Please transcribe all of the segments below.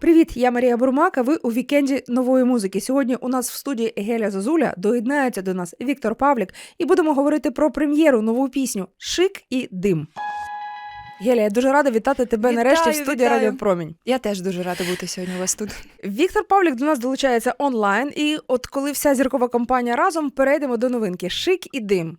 Привіт, я Марія Бурмак, а ви у вікенді нової музики. Сьогодні у нас в студії Геля Зозуля доєднається до нас Віктор Павлік, і будемо говорити про прем'єру нову пісню Шик і дим. Геля, я дуже рада вітати тебе Вітаю, нарешті в студії вітаю. Радіо Промінь. Я теж дуже рада бути сьогодні у вас тут. Віктор Павлік до нас долучається онлайн, і от коли вся зіркова компанія разом перейдемо до новинки Шик і дим.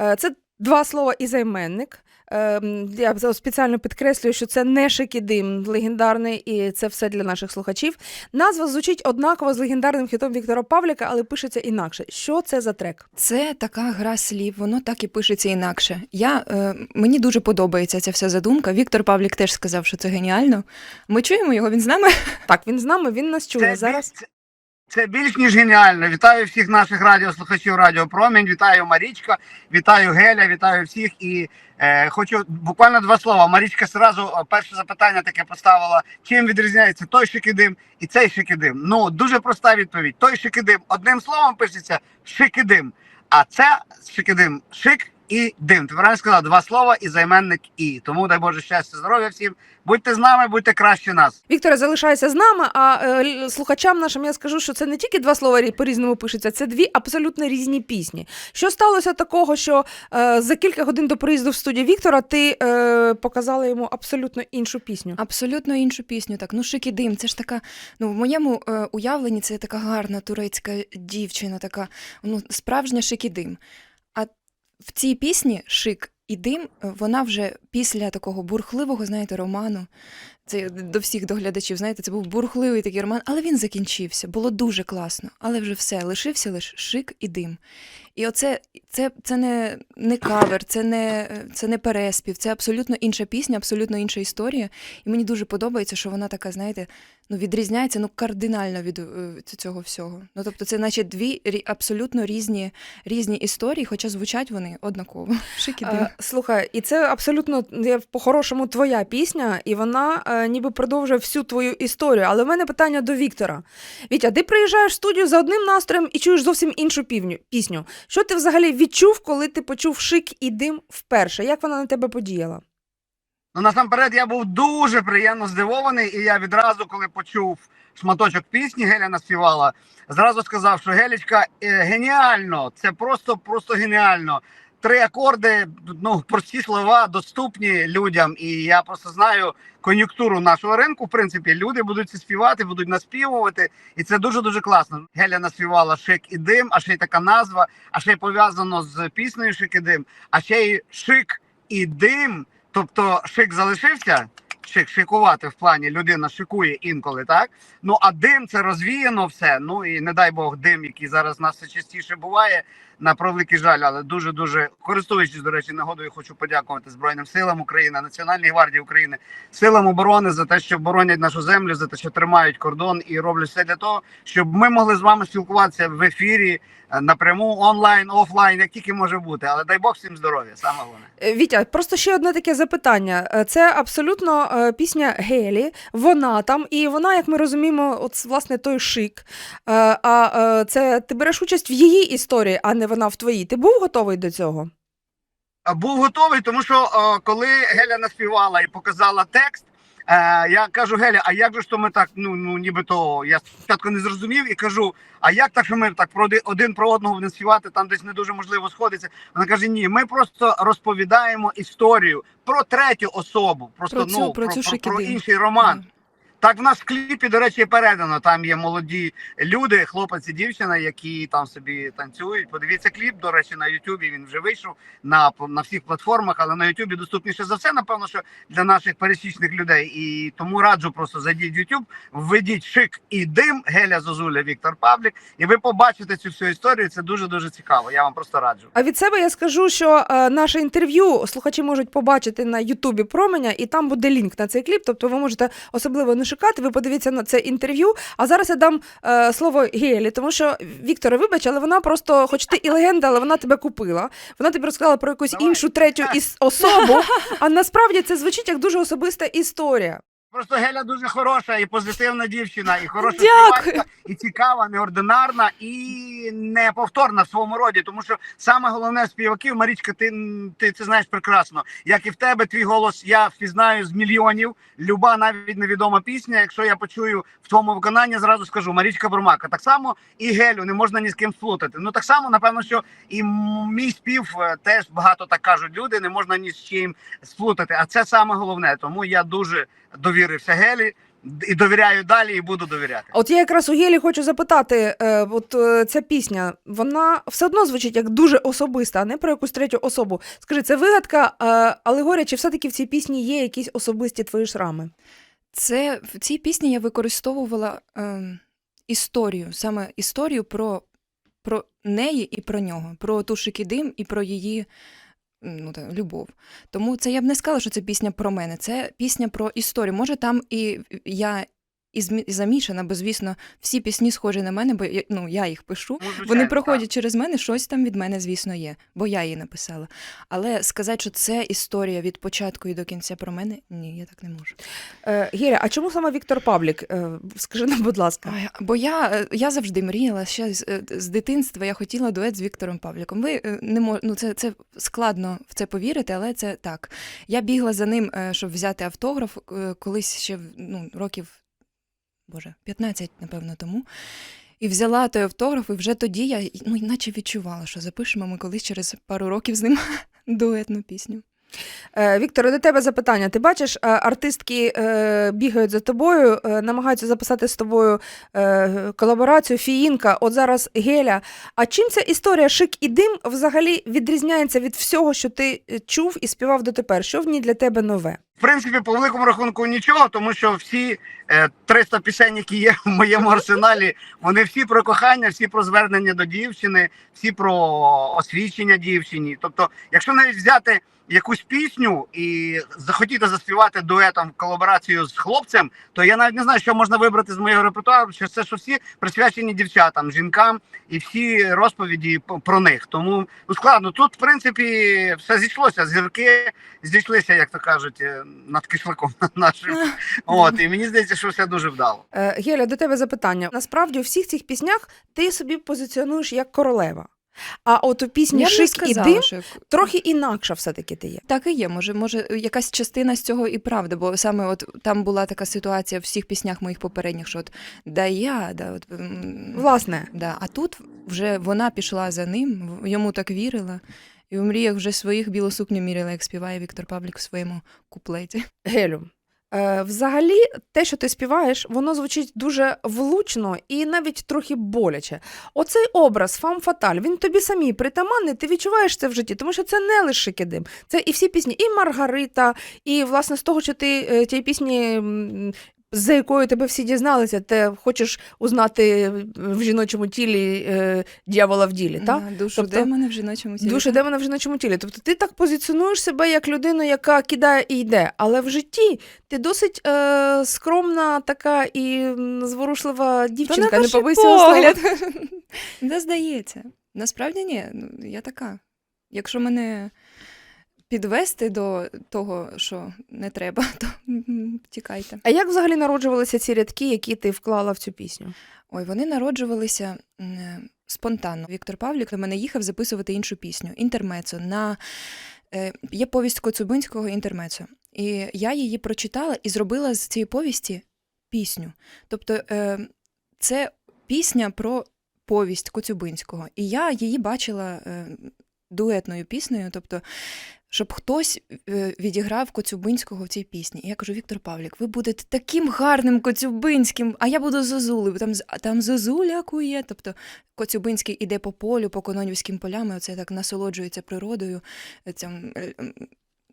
Е, Це два слова і займенник. Е, Я спеціально підкреслюю, що це не шик і дим легендарний, і це все для наших слухачів. Назва звучить однаково з легендарним хітом Віктора Павліка, але пишеться інакше. Що це за трек? Це така гра слів, воно так і пишеться інакше. Я, е, мені дуже подобається ця вся задумка. Віктор Павлік теж сказав, що це геніально. Ми чуємо його, він з нами. Так, він з нами, він нас чує Це, зараз. це, це більш ніж геніально. Вітаю всіх наших радіослухачів Радіо Промінь, вітаю Марічка, вітаю Геля, вітаю всіх. І е, хочу буквально два слова. Марічка зразу е, перше запитання таке поставила: чим відрізняється той шикидим і цей шикидим? Ну дуже проста відповідь. Той шикидим одним словом пишеться шикидим, а це шикидим шик. І дим. Ти правильно сказав два слова і займенник і. Тому дай Боже щастя, здоров'я всім. Будьте з нами, будьте краще нас. Вікторе, залишайся з нами. А е, слухачам нашим я скажу, що це не тільки два слова по-різному пишеться, це дві абсолютно різні пісні. Що сталося такого, що е, за кілька годин до приїзду в студію Віктора ти е, показала йому абсолютно іншу пісню? Абсолютно іншу пісню. Так, ну шик і дим. Це ж така. Ну, в моєму е, уявленні це така гарна турецька дівчина, така ну, справжня шик і дим. В цій пісні шик і дим, е, вона вже після такого бурхливого, знаєте, роману. Це до всіх доглядачів, знаєте, це був бурхливий такий роман, але він закінчився. Було дуже класно. Але вже все, лишився лише шик і дим. І оце це, це не, не кавер, це не, це не переспів, це абсолютно інша пісня, абсолютно інша історія. І мені дуже подобається, що вона така, знаєте, ну відрізняється ну кардинально від е, цього всього. Ну тобто, це наче дві абсолютно різні, різні історії, хоча звучать вони однаково. Шик і дим. Е, слухай, і це абсолютно по-хорошому твоя пісня, і вона е, ніби продовжує всю твою історію. Але в мене питання до Віктора. Вітя, ти приїжджаєш в студію за одним настроєм і чуєш зовсім іншу півню, пісню. Що ти взагалі відчув, коли ти почув шик і дим вперше? Як вона на тебе подіяла? Ну, насамперед, я був дуже приємно здивований, і я відразу, коли почув шматочок пісні, Геля наспівала, зразу сказав, що Гелічка е, геніально, це просто просто геніально. Три акорди, ну прості слова, доступні людям. І я просто знаю кон'юнктуру нашого ринку. В принципі, люди будуть це співати, будуть наспівувати, і це дуже дуже класно. Геля наспівала шик і дим, а ще й така назва, а ще й пов'язано з піснею Шик і дим, а ще й шик і дим. Тобто шик залишився, шик шикувати в плані людина шикує інколи, так? Ну а дим це розвіяно все. Ну і не дай Бог дим, який зараз у нас все частіше буває. На превеликий жаль, але дуже дуже користуючись, до речі, нагодою, хочу подякувати Збройним силам України, Національній гвардії України, силам оборони за те, що боронять нашу землю, за те, що тримають кордон і роблять все для того, щоб ми могли з вами спілкуватися в ефірі е, напряму, онлайн, офлайн, як тільки може бути. Але дай Бог всім здоров'я, саме головне. Е, Вітя, просто ще одне таке запитання. Е, Це абсолютно е, пісня Гелі, вона там, і вона, як ми розуміємо, от власне той шик. Е, А е, це ти береш участь в її історії, а не вона в твоїй. Ти був готовий до цього? Був готовий, тому що коли Геля наспівала і показала текст, е, я кажу, Геля, а як же ж то ми так, ну, ну нібито я спочатку не зрозумів і кажу, а як так, що ми так про оди- один про одного будемо співати, там десь не дуже можливо сходиться. Вона каже: ні, ми просто розповідаємо історію про третю особу, просто Про цю- ну про про, цю про, про інший роман. Так в нас в кліпі, до речі, передано. Там є молоді люди, хлопець і дівчина, які там собі танцюють. Подивіться кліп, до речі, на Ютубі він вже вийшов на, на всіх платформах, але на Ютубі доступніше за все, напевно, що для наших пересічних людей. І тому раджу просто зайдіть в Ютуб, введіть шик і дим, Геля Зозуля, Віктор Павлік, і ви побачите цю всю історію. Це дуже дуже цікаво. Я вам просто раджу. А від себе я скажу, що е, наше інтерв'ю слухачі можуть побачити на Ютубі променя, і там буде лінк на цей кліп. Тобто ви можете особливо не шукати, ви подивіться на це інтерв'ю. А зараз я дам е, слово Гелі, тому що Вікторе, вибач, але вона просто, хоч ти і легенда, але вона тебе купила. Вона тобі розказала про якусь Давай. іншу третю іс- особу. А насправді це звучить як дуже особиста історія. Просто Геля дуже хороша і позитивна дівчина, і хороша співачка, і цікава, неординарна, і неповторна в своєму роді. Тому що саме головне співаків, Марічка, ти, ти це знаєш прекрасно. Як і в тебе, твій голос я впізнаю з мільйонів. Люба навіть невідома пісня. Якщо я почую в твоєму виконанні, зразу скажу Марічка Бурмака. Так само і Гелю не можна ні з ким сплутати. Ну так само, напевно, що і мій спів е, теж багато так кажуть люди, не можна ні з чим сплутати. А це саме головне. Тому я дуже довірився Гелі і довіряю далі, і буду довіряти. От я якраз у Гелі хочу запитати: е, от е, ця пісня, вона все одно звучить як дуже особиста, а не про якусь третю особу. Скажи, це вигадка, е, алегорія, чи все-таки в цій пісні є якісь особисті твої шрами? Це в цій пісні я використовувала ем, історію, саме історію про, про неї і про нього, про ту шикідим і про її ну, та любов. Тому це я б не сказала, що це пісня про мене. Це пісня про історію. Може, там і я і замішана, бо, звісно, всі пісні схожі на мене, бо я, ну, я їх пишу. Вони так. проходять через мене, щось там від мене, звісно, є, бо я її написала. Але сказати, що це історія від початку і до кінця про мене, ні, я так не можу. Е, Геля, а чому саме Віктор Павлік? Е, скажи нам, будь ласка. Ой, бо я, е, я завжди мріяла ще з, е, з дитинства. Я хотіла дует з Віктором Павліком. Ви е, не мож... ну, це, це складно в це повірити, але це так. Я бігла за ним, щоб взяти автограф колись ще ну, років, боже, 15, напевно, тому. І взяла той автограф, і вже тоді я ну, наче відчувала, що запишемо ми колись через пару років з ним дуетну пісню. Е, Вікторе, до тебе запитання. Ти бачиш, е, артистки е, бігають за тобою, намагаються записати з тобою колаборацію, фіїнка, от зараз Геля. А чим ця історія шик і дим взагалі відрізняється від всього, що ти чув і співав дотепер? Що в ній для тебе нове? В принципі, по великому рахунку нічого, тому що всі е, 300 пісень, які є в моєму арсеналі, вони всі про кохання, всі про звернення до дівчини, всі про освічення дівчині. Тобто, якщо навіть взяти якусь пісню і захотіти заспівати дуетом колаборацію з хлопцем, то я навіть не знаю, що можна вибрати з моєго репертуару, що це що всі присвячені дівчатам, жінкам і всі розповіді про них. Тому ну, складно. Тут, в принципі, все зійшлося. Зірки зійшлися, як то кажуть, е, над кишлаком нашим. От, і мені здається, що все дуже вдало. Е, Геля, до тебе запитання. Насправді у всіх цих піснях ти собі позиціонуєш як королева. А от у пісні Я Шик і дим що трохи інакша все-таки ти є. Так і є. Може, може, якась частина з цього і правда, бо саме от там була така ситуація в всіх піснях моїх попередніх, що от да я, да, от, Власне, да. А тут вже вона пішла за ним, в- йому так вірила. І в мріях вже своїх білу сукню міряла, як співає Віктор Павлік в своєму куплеті. Гелю. Е, взагалі, те, що ти співаєш, воно звучить дуже влучно і навіть трохи боляче. Оцей образ фам фаталь, він тобі самій притаманний, ти відчуваєш це в житті, тому що це не лише кидим. Це і всі пісні, і Маргарита, і власне з того, що ти е, тієї пісні. За якою тебе всі дізналися, ти хочеш узнати в жіночому тілі е, дьявола в ділі, так? Душу Тобто- демона в жіночому тілі. Душа демона в жіночому тілі. Тобто ти так позиціонуєш себе як людину, яка кидає і йде. Але в житті ти досить е, скромна, така і зворушлива дівчинка, Та не побийся погляд. Не здається. Насправді ні, ну, я така. Якщо мене підвести до того, що не треба, то тікайте. А як взагалі народжувалися ці рядки, які ти вклала в цю пісню? Ой, вони народжувалися спонтанно. Віктор Павлік до мене їхав записувати іншу пісню інтермецо. На е, є повість Коцюбинського інтермецо. І я її прочитала і зробила з цієї повісті пісню. Тобто, е, це пісня про повість Коцюбинського. І я її бачила е, дуетною піснею, тобто, щоб хтось е, відіграв Коцюбинського в цій пісні. І я кажу: Віктор Павлік, ви будете таким гарним Коцюбинським, а я буду Зозулею. Там, там Зозуля кує. Тобто Коцюбинський іде по полю, по кононівським полям, і оце так насолоджується природою, е, цим, е,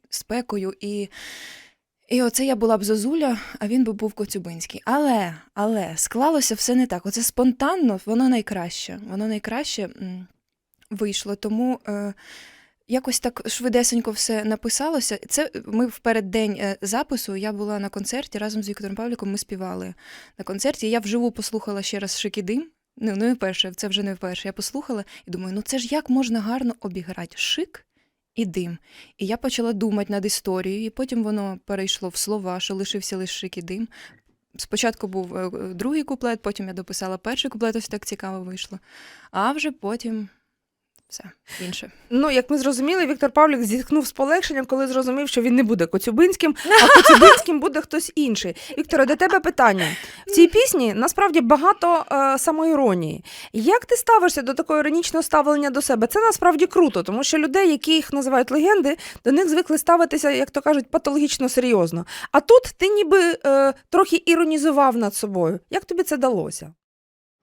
спекою. І, і оце я була б Зозуля, а він би був Коцюбинський. Але, але склалося все не так. Оце спонтанно, воно найкраще. Воно найкраще вийшло. Тому. Е, Якось так швидесенько все написалося. Це ми в переддень е, запису. Я була на концерті разом з Віктором Павліком. Ми співали на концерті. Я вживу послухала ще раз «Шик і дим». Ну, не вперше, це вже не вперше. Я послухала і думаю, ну це ж як можна гарно обіграти шик і дим. І я почала думати над історією, і потім воно перейшло в слова, що лишився лише шик і дим. Спочатку був е, другий куплет, потім я дописала перший куплет, ось так цікаво вийшло. А вже потім все інше. Ну, як ми зрозуміли, Віктор Павлік зітхнув з полегшенням, коли зрозумів, що він не буде Коцюбинським, а Коцюбинським буде хтось інший. Вікторе, до тебе питання. В цій пісні насправді багато е, самоіронії. Як ти ставишся до такого іронічного ставлення до себе? Це насправді круто, тому що людей, які їх називають легенди, до них звикли ставитися, як то кажуть, патологічно серйозно. А тут ти ніби е, трохи іронізував над собою. Як тобі це далося?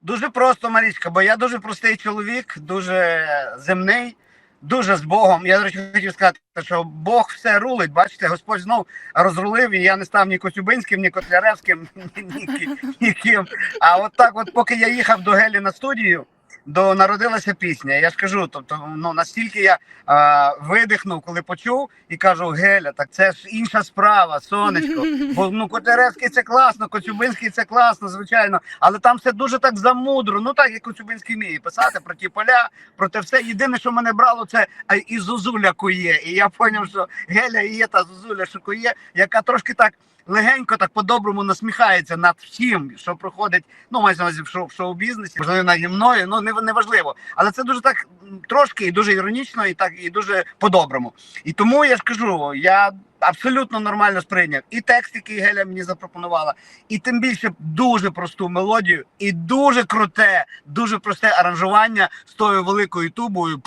Дуже просто, Марічка, бо я дуже простий чоловік, дуже земний, дуже з Богом. Я, до речі, хотів сказати, що Бог все рулить. Бачите, Господь знов розрулив, і я не став ні Коцюбинським, ні Котляревським, ні, ні, ніким. А от так, от поки я їхав до Гелі на студію, до народилася пісня. Я ж кажу, тобто, ну настільки я а, видихнув, коли почув, і кажу: Геля, так це ж інша справа, сонечко. Бо ну Котляревський це класно, Коцюбинський це класно, звичайно. Але там все дуже так замудро. Ну так як Коцюбинський вміє писати про ті поля, про те все. Єдине, що мене брало, це і Зозуля кує. І я зрозумів, що Геля і є та Зозуля, що кує, яка трошки так. Легенько так по-доброму насміхається над всім, що проходить, ну майже на в шоу шоу бізнесі, можливо, наді мною, ну не, не важливо. Але це дуже так трошки і дуже іронічно, і так і дуже по-доброму. І тому я ж кажу, я абсолютно нормально сприйняв і текст, який Геля мені запропонувала, і тим більше дуже просту мелодію, і дуже круте, дуже просте аранжування з тою великою тубою.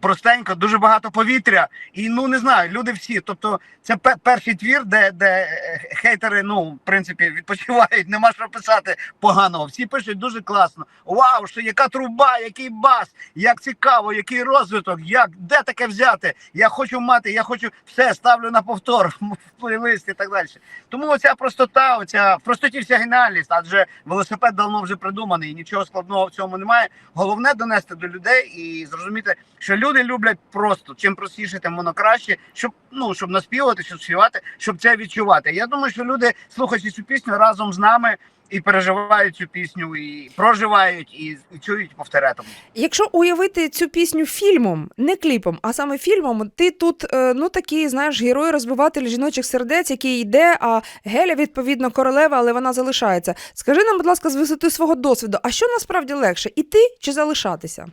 Простенько, дуже багато повітря. І ну не знаю, люди всі. Тобто, це перший твір, де, де е, хейтери, ну, в принципі, відпочивають, нема що писати поганого. Всі пишуть дуже класно. Вау, що яка труба, який бас, як цікаво, який розвиток, як де таке взяти. Я хочу мати, я хочу все ставлю на повтор плейлист і так далі. Тому оця простота, оця в простоті вся геніальність, адже велосипед давно вже придуманий, і нічого складного в цьому немає. Головне донести до людей і зрозуміти, що люди люблять просто чим простіше, тим воно краще, щоб ну щоб наспівати, щоб співати, щоб це відчувати. Я думаю, що люди, слухаючи цю пісню разом з нами. І переживають цю пісню, і проживають, і, і чують, повторятимуть. Якщо уявити цю пісню фільмом, не кліпом, а саме фільмом, ти тут е, ну такий, знаєш, герой розбиватель жіночих сердець, який йде, а Геля, відповідно, королева, але вона залишається. Скажи нам, будь ласка, з висоти свого досвіду, а що насправді легше, іти чи залишатися?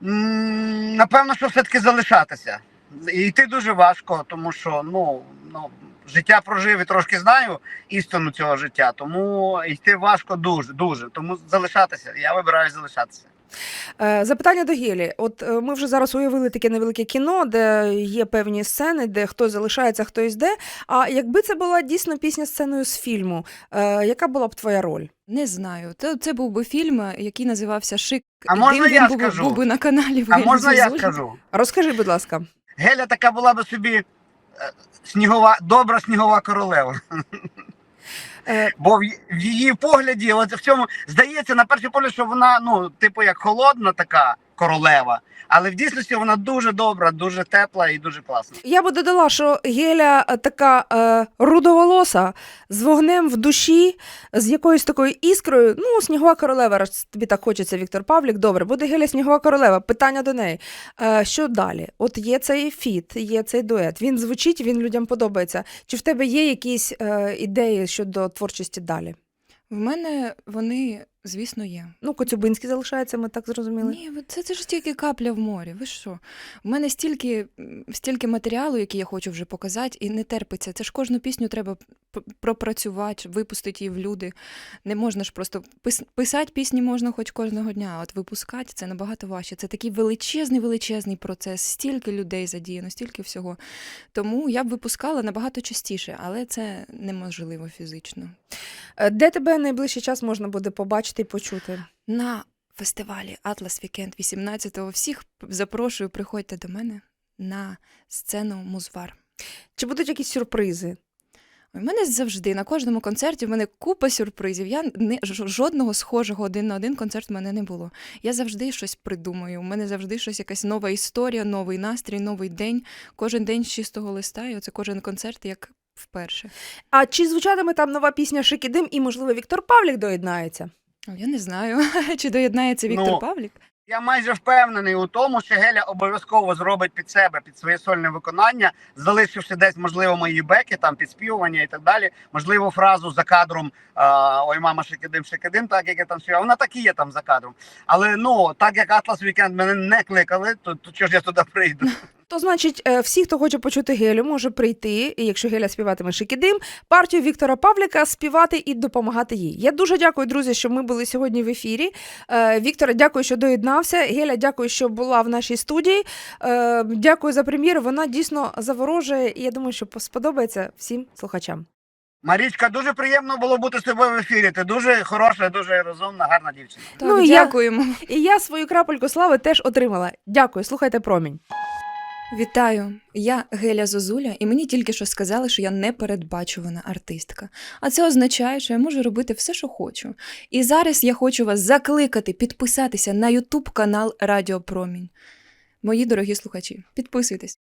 Напевно, що все-таки залишатися. І йти дуже важко, тому що ну, ну, життя прожив і трошки знаю істину цього життя, тому йти важко дуже, дуже. Тому залишатися. Я вибираю залишатися. Е, Запитання до Гелі. От е, ми вже зараз уявили таке невелике кіно, де є певні сцени, де хтось залишається, хтось йде. А якби це була дійсно пісня сценою з фільму, е, яка була б твоя роль? Не знаю. Це, це був би фільм, який називався Шик. А можна дим. я Він був, скажу? був би на каналі. А можна я скажу? Розкажи, будь ласка. Геля така була би собі снігова, добра снігова королева. Е, Бо в, в її погляді, от в цьому здається, на перший погляд, що вона, ну, типу, як холодна така королева, але в дійсності вона дуже добра, дуже тепла і дуже класна. Я би додала, що Геля е, така е, рудоволоса з вогнем в душі, з якоюсь такою іскрою. Ну, снігова королева, раз тобі так хочеться, Віктор Павлік. Добре, буде Геля снігова королева. Питання до неї. Е, що далі? От є цей фіт, є цей дует. Він звучить, він людям подобається. Чи в тебе є якісь е, ідеї щодо творчості далі? В мене вони, звісно, є. Ну, Коцюбинський залишається, ми так зрозуміли. Ні, це, це ж тільки капля в морі. Ви що? У мене стільки, стільки матеріалу, який я хочу вже показати, і не терпиться. Це ж кожну пісню треба пропрацювати, випустити її в люди. Не можна ж просто пис, писати пісні можна хоч кожного дня, а от випускати це набагато важче. Це такий величезний, величезний процес, стільки людей задіяно, стільки всього. Тому я б випускала набагато частіше, але це неможливо фізично. Е, Де тебе найближчий час можна буде побачити і почути? на фестивалі Атлас Вікенд 18-го. Всіх запрошую, приходьте до мене на сцену Музвар. Чи будуть якісь сюрпризи? У мене завжди на кожному концерті в мене купа сюрпризів. Я не жодного схожого один на один концерт в мене не було. Я завжди щось придумаю. У мене завжди щось якась нова історія, новий настрій, новий день. Кожен день з чистого листа, і оце кожен концерт як вперше. А чи звучатиме там нова пісня Шик і дим, і, можливо, Віктор Павлік доєднається? Я не знаю, чи доєднається Віктор Ну, Павлік. Я майже впевнений у тому, що Геля обов'язково зробить під себе, під своє сольне виконання, залишивши десь, можливо, мої беки, там підспівування і так далі. Можливо, фразу за кадром Ой, мама, шикидим, шикидим, так як я там співав. Вона так і є там за кадром. Але ну, так як Атлас Вікенд мене не кликали, то, то чого ж я туди прийду? То значить, е, всі, хто хоче почути Гелю, може прийти, і якщо Геля співатиме Шикідим, партію Віктора Павліка співати і допомагати їй. Я дуже дякую, друзі, що ми були сьогодні в ефірі. Е, Віктора, дякую, що доєднався. Геля, дякую, що була в нашій студії. Е, Дякую за прем'єру. Вона дійсно заворожує, і я думаю, що сподобається всім слухачам. Марічка, дуже приємно було бути з тобою в ефірі. Ти дуже хороша, дуже розумна, гарна дівчина. Так, Ну, і я- дякуємо. І я свою крапельку слави теж отримала. Дякую, слухайте промінь. Вітаю! Я Геля Зозуля, і мені тільки що сказали, що я непередбачувана артистка. А це означає, що я можу робити все, що хочу. І зараз я хочу вас закликати підписатися на Ютуб канал Радіо Промінь. Мої дорогі слухачі, підписуйтесь.